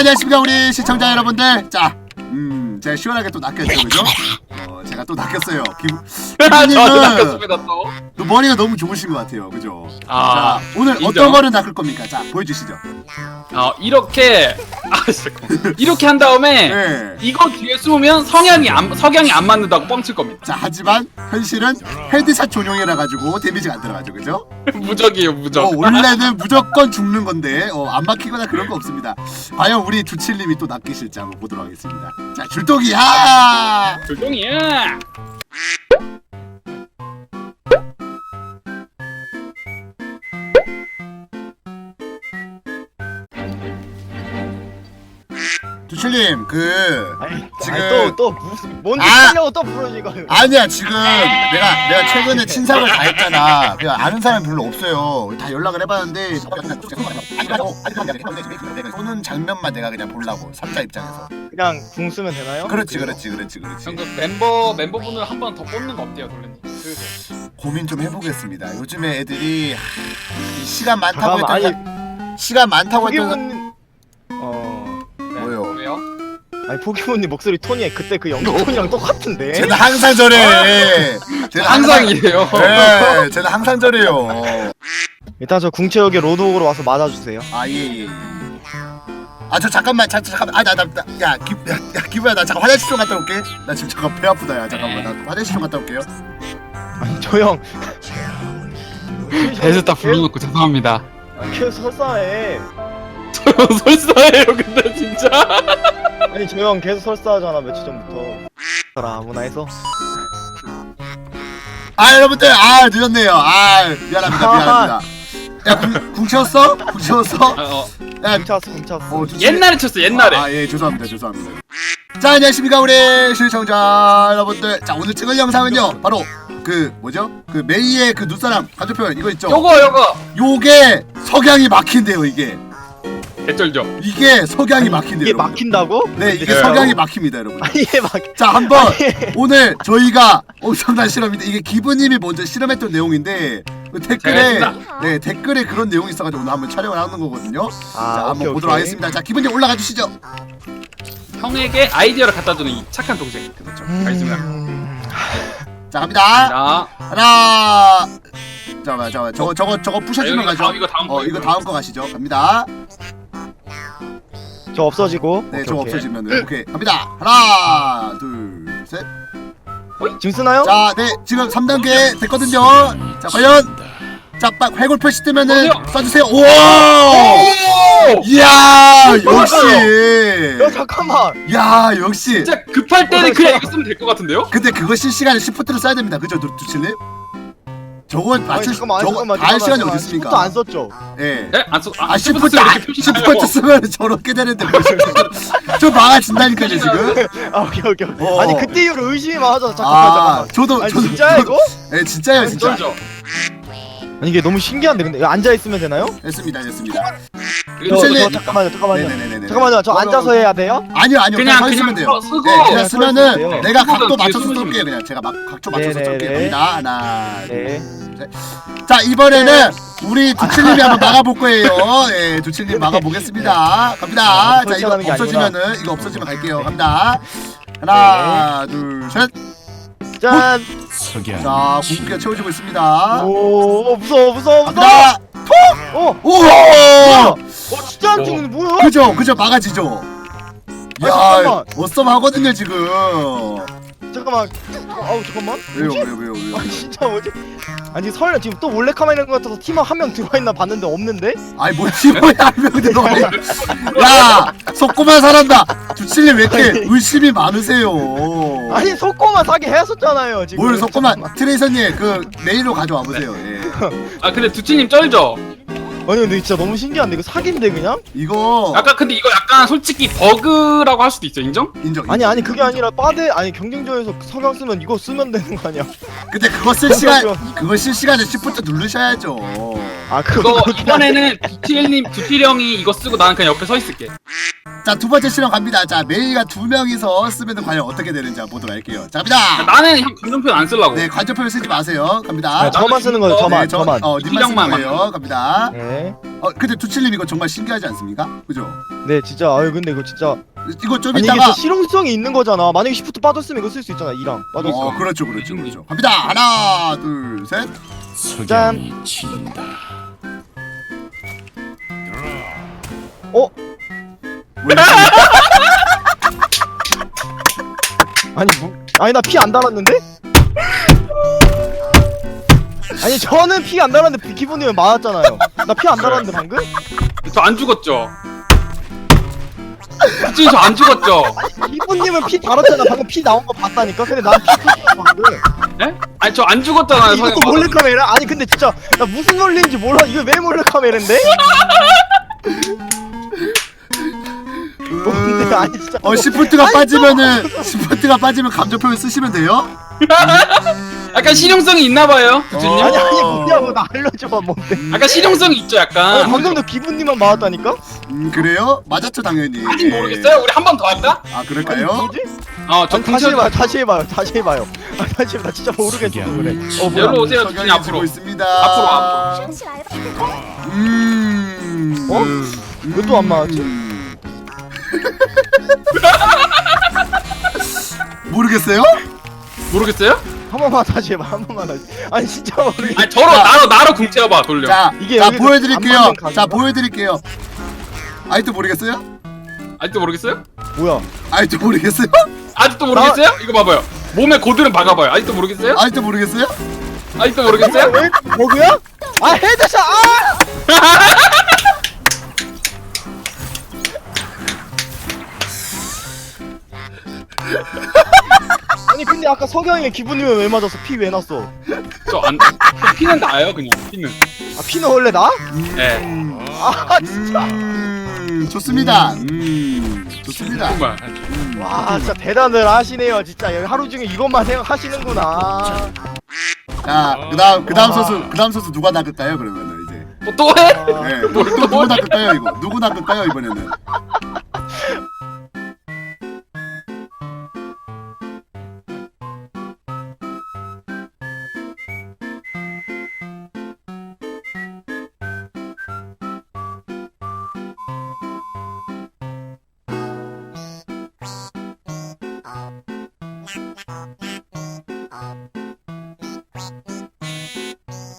안녕하십니까 우리 시청자 여러분들. 자, 음, 제가 시원하게 또 낚였죠, 그죠? 어, 제가 또 낚였어요. 기부, 저도 기부님은 낚였습니다 또. 또 머리가 너무 좋으신 것 같아요, 그죠? 아, 자, 오늘 인정. 어떤 거를 낚을 겁니까? 자, 보여주시죠. 어, 이렇게 아 잠깐 이렇게 한 다음에 네. 이거 뒤에 숨으면 성향이 안 석양이 안 맞는다고 뻥칠 겁니다. 자, 하지만 현실은 헤드샷 전용이라 가지고 데미지가 안 들어가죠, 그죠? 무적이에요 무적. 어, 원래는 무조건 죽는 건데 어, 안 막히거나 그런 거 없습니다. 과연 우리 두칠님이 또 낚이실지 한번 보도록 하겠습니다. 자, 줄도기 야! 조용히야. 두칠님 그 아니, 지금- 아니, 또, 또 무슨 뭔지 아! 하려고 또 부르니까 아니야 지금 내가 내가 최근에 친삭을 다 했잖아. 그냥 아는 사람 별로 없어요. 다 연락을 해봤는데 쏘는 장면만 내가 그냥 보려고 삼자 입장에서. 그냥 궁 쓰면 되나요? 그렇지 그렇지 그렇지 그렇지. 그 멤버 멤버분을 한 번 더 뽑는 거 어때요, 돌레님? 그 고민 좀 해보겠습니다. 요즘에 애들이 하, 이 시간 많다고 잠깐만, 했던 사- 시간 많다고 했던 아니 포기모님 목소리 톤이 그때 그 연기 톤이랑 똑같은데 쟤는 항상 저래. 쟤는 항상 이래요. 네, 쟤는 항상 저래요. 일단 저 궁채역에 로드옥으로 와서 맞아주세요 아, 예, 예. 아, 저 잠깐만, 잠, 잠깐만. 아, 나, 나, 나 야, 기, 야, 야, 기부야, 나 잠깐 화장실 좀 갔다 올게. 나 지금 잠깐 배 아프다, 야, 잠깐만. 나 화장실 좀 갔다 올게요. 아니 저 형 배에서 딱 불러놓고 죄송합니다. 계속 설사해 저 설사해요, 근데 진짜. 아니 저 형 계속 설사하잖아 며칠 전부터 라 아무나 해서 아, 여러분들, 아, 늦었네요. 아, 미안합니다, 미안합니다. 야, 궁, 궁 채웠어? 궁 채웠어? 아, 어, 야, 궁 찼어 어, 옛날에 쳤어, 옛날에. 아, 예, 죄송합니다, 죄송합니다. 자, 안녕하십니까, 우리 시청자 여러분들. 자, 오늘 찍을 영상은요, 바로 그, 뭐죠? 그 메이의 그 눈사람 간접표현 이거 있죠? 요거 요거 요게 석양이 막힌대요, 이게. 개쩔죠. 이게 석양이 막힌대요. 이게 여러분. 막힌다고? 네, 이게 네. 석양이 막힙니다, 여러분. 이게 막 자, 한번 오늘 저희가 엄청난 실험인데 이게 기부님이 먼저 실험했던 내용인데 그 댓글에 네 댓글에 그런 내용이 있어가지고 오늘 한번 촬영을 하는 거거든요. 자, 아 한번 오케이 보도록 오케이 하겠습니다. 자, 기부님 올라가 주시죠. 형에게 아이디어를 갖다 주는 이 착한 동생. 그렇죠. 알겠습니다. 음... 자, 갑니다. 자, 하나. 잠깐만, 잠깐만. 저거 저거 저거 부셔주면 가죠. 다음, 이거 다음 어, 거, 이거 이거. 다음 거 가시죠. 갑니다. 저 없어지고 네, 오케이, 저거 오케이. 없어지면은 오케이. 갑니다. 하나, 둘, 셋. 지금 쓰나요? 자, 네, 지금 3단계 됐거든요. 자, 과연 자, 빡 해골 표시 뜨면은 어디요? 쏴주세요. 우와! 오! 이야, 역시. 야 잠깐만 야, 역시. 진짜 급할 때는 그냥 이거 쓰면 될 것 같은데요? 근데 그거 실시간에 시프트로 써야 됩니다. 그죠, 두- 두칠님? 저건 맞출 잠깐만 아니, 저거 잠깐만 다할 시간이 어디 있습니까? 안 썼죠? 예. 네? 안 써. 아, 이렇게 아, 표시나요? 시프트 쓰면 저렇게 되는데 뭐좀 망가진다니까요 지금. 아 오케이 오케이. 어. 아니 그때 이후로 의심이 많아져 잠깐만 아, 잠깐만 저도 아니 저도 진짜야 저도- 이거? 예, 진짜예요, 진짜. 쩔죠. 아니 이게 너무 신기한데 근데 앉아 있으면 되나요? 됐습니다, 됐습니다. 그리고 저, 저, 일- 잠깐만요 잠깐만요 네네네네. 잠깐만요 저 앉아서 해야 돼요? 아니요, 아니요. 그냥, 그냥 서 있으면 그냥 돼요. 서- 쓰고 네, 그냥 그냥 쓰면은 서 있으면 돼요. 내가 각도 뒤에 맞춰서 숨으시면 쏠게요. 그냥 제가 막 각도 맞춰서 네네네. 쏠게요. 갑니다. 하나, 둘. 네 자 이번에는 우리 두칠님이 한번 막아볼 거예요. 예, 두칠님 막아보겠습니다. 갑니다. 아, 자 이거 없어지면은 이거 없어지면 갈게요. 갑니다. 하나, 둘, 셋. 짠! 자 공기가 채워지고 있습니다. 오 무서워 무서워 무서워 갑니다. 어! 우와! 어 진짜 안 찍는 뭐야? 그죠, 그죠, 막아지죠. 아, 야, 잠깐만. 어썸 하거든요 지금. 잠깐만 아우 잠깐만 왜요? 왜요, 왜요, 왜요? 아 진짜 뭐지? 아니 설레 지금 또 몰래 카메라 있는 것 같아서 팀원 한 명 들어와 있나 봤는데 없는데? 아니 뭐 팀원이 한명 들어가 있- 야 속고만 살았다 두칠님 왜 이렇게. 의심이 많으세요 아니 속고만 사게 했었잖아요 지금 뭘 속고만. 트레이서님 그 메일로 가져와 보세요 예. 아 근데 두치님 쩔죠. 아니 근데 진짜 너무 신기한데 이거 사기인데 그냥? 이거 아까 근데 이거 약간 솔직히 버그라고 할 수도 있어. 인정? 인정 아니 인정. 아니 그게 아니라 빠데 아니 경쟁전에서 석양 쓰면 이거 쓰면 되는 거 아니야? 근데 그거 쓸 시간 그거 실시간에 시프트 누르셔야죠 아 그거. 이번에는 두티엘님 두티령이 이거 쓰고 나는 그냥 옆에 서 있을게. 자 두 번째 실험 갑니다. 자 메이가 두 명이서 쓰면 과연 어떻게 되는지 한번 보도록 할게요. 자 갑니다. 나는 형 감정표현 안 쓰려고. 네 관전표를 쓰지 마세요. 갑니다. 아, 저만 쓰는 거예요. 저만 네, 저, 저만. 어 님만 쓰는 거예요. 갑니다. 네. 어 근데 두칠님 이거 정말 신기하지 않습니까? 그죠? 네 진짜 아유 근데 이거 진짜 이거 좀 아니 이게 이따가 진짜 실용성이 있는 거잖아. 만약에 시프트 빠졌으면 이거 쓸 수 있잖아. 이랑 빠졌어. 어 그렇죠 그렇죠 그렇죠. 갑니다. 하나 둘 셋. 짠. 어? 아니 뭐? 아니 나 피 안 달았는데? 아니 저는 피 안 달았는데 기분이면 맞았잖아요. 나 피 안 달았는데 방금? 저 안 죽었죠. 솔직히 저안 죽었죠. 기분님은 피 달았잖아. 방금 피 나온 거 봤다니까. 근데 난피 방금. 네? 아니 저 안 죽었잖아요. 이것도 성형 몰래 카메라? 아니 근데 진짜 나 무슨 논리인지 몰라. 이거 왜 몰래 카메라인데? 뭔데? 아니 진짜. 어 시프트가 빠지면은 시프트가 빠지면 감정표현 쓰시면 돼요. 약간 실용성이 있나 봐요. 부주님. 아니 아니 뭐냐고 나 알려줘봐 뭔데? 약간 실용성이 있죠, 약간. 방금도 기분님만 맞았다니까? 음 그래요? 맞았죠 당연히. 아직 모르겠어요. 우리 한 번 더 할까? 아 그럴까요? 뭐지? 어, 저 아니, 다시 궁천. 해봐요 다시 해봐요 다시 해봐요 아 다시 해봐 나 진짜 모르겠어 그래 어 뭐야 여기로 오세요, 부주님 앞으로. 있습니다. 앞으로, 앞으로. 음. 어? 왜 또안 맞았지? 음. 모르겠어요? 모르겠어요? 한 번만 다시 해봐 한 번만 다시 아니 진짜 모르겠어 아니, 저로, 나로, 나로 궁 채워봐, 돌려. 자, 이게 자 여기서 보여드릴게요. 안 맞는 각인가? 자 보여드릴게요. 아직도 모르겠어요? 아직도 모르겠어요? 뭐야 아직도 모르겠어요? 아직도 모르겠어요? 이거 봐봐요. 몸에 고드름 박아봐요. 아직도 모르겠어요? 아직도 모르겠어요? 아직도 모르겠어요? 왜 버그야? 아 헤드샷 아! 석양이 기분이면 왜 맞았어? 피 왜 났어? 저 안, 피는 나요, 그냥. 피는. 아 피는 원래 나? 예. 아 진짜 음, 좋습니다. 음, 좋습니다. 정말. 음. 와 진짜 대단을 하시네요 진짜 여기 하루 중에 이것만 생각하시는구나 자, 그다음 그다음 와. 선수 그다음 선수 누가 낚을까요? 그러면은 이제. 뭐또 해? 아, 네, 또, 또 누구 낚을까요 이거? 누구 낚을까요 이번에는?